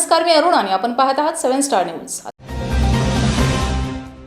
नमस्कार मी अरुण आणि आपण पाहत आहात seven star news.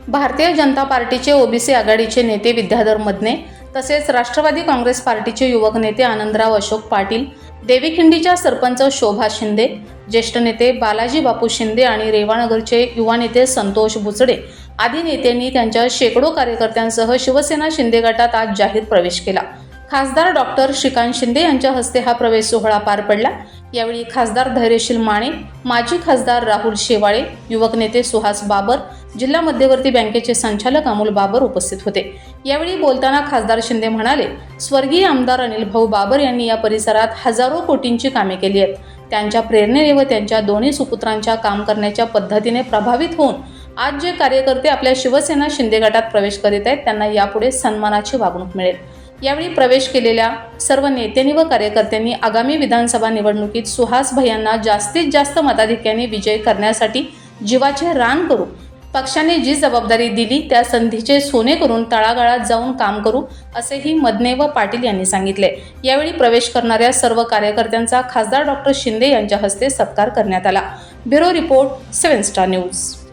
Bharatiya Janata पार्टीचे ओबीसी आघाडीचे नेते विद्याधर मदने तसेच राष्ट्रवादी काँग्रेस पार्टीचे युवक नेते आनंदराव अशोक पाटील देवीखिंडीच्या सरपंच शोभा शिंदे ज्येष्ठ नेते बालाजी बापू शिंदे आणि रेवानगरचे युवा नेते संतोष बुचडे आदी नेत्यांनी त्यांच्या शेकडो कार्यकर्त्यांसह शिवसेना शिंदे गटात आज जाहीर प्रवेश केला. खासदार डॉक्टर श्रीकांत शिंदे यांच्या हस्ते हा प्रवेश सोहळा पार पडला. यावेळी खासदार धैर्यशील माने माजी खासदार राहुल शेवाळे युवक नेते सुहास बाबर जिल्हा मध्यवर्ती बँकेचे संचालक अमोल बाबर उपस्थित होते. यावेळी बोलताना खासदार शिंदे म्हणाले स्वर्गीय आमदार अनिल भाऊ बाबर यांनी या परिसरात हजारो कोटींची कामे केली आहेत. त्यांच्या प्रेरणेने व त्यांच्या दोन्ही सुपुत्रांच्या काम करण्याच्या पद्धतीने प्रभावित होऊन आज जे कार्यकर्ते आपल्या शिवसेना शिंदे गटात प्रवेश करीत आहेत त्यांना यापुढे सन्मानाची वागणूक मिळेल. यावेळी प्रवेश केलेल्या सर्व नेत्यांनी व कार्यकर्त्यांनी आगामी विधानसभा निवडणुकीत सुहास भैयांना जास्तीत जास्त मताधिक्याने विजय करण्यासाठी जीवाचे रान करू पक्षाने जी जबाबदारी दिली त्या संधीचे सोने करून तळागाळात जाऊन काम करू असेही मदने व पाटील यांनी सांगितले. यावेळी प्रवेश करणाऱ्या सर्व कार्यकर्त्यांचा खासदार डॉक्टर शिंदे यांच्या हस्ते सत्कार करण्यात आला. Bureau report seven star news.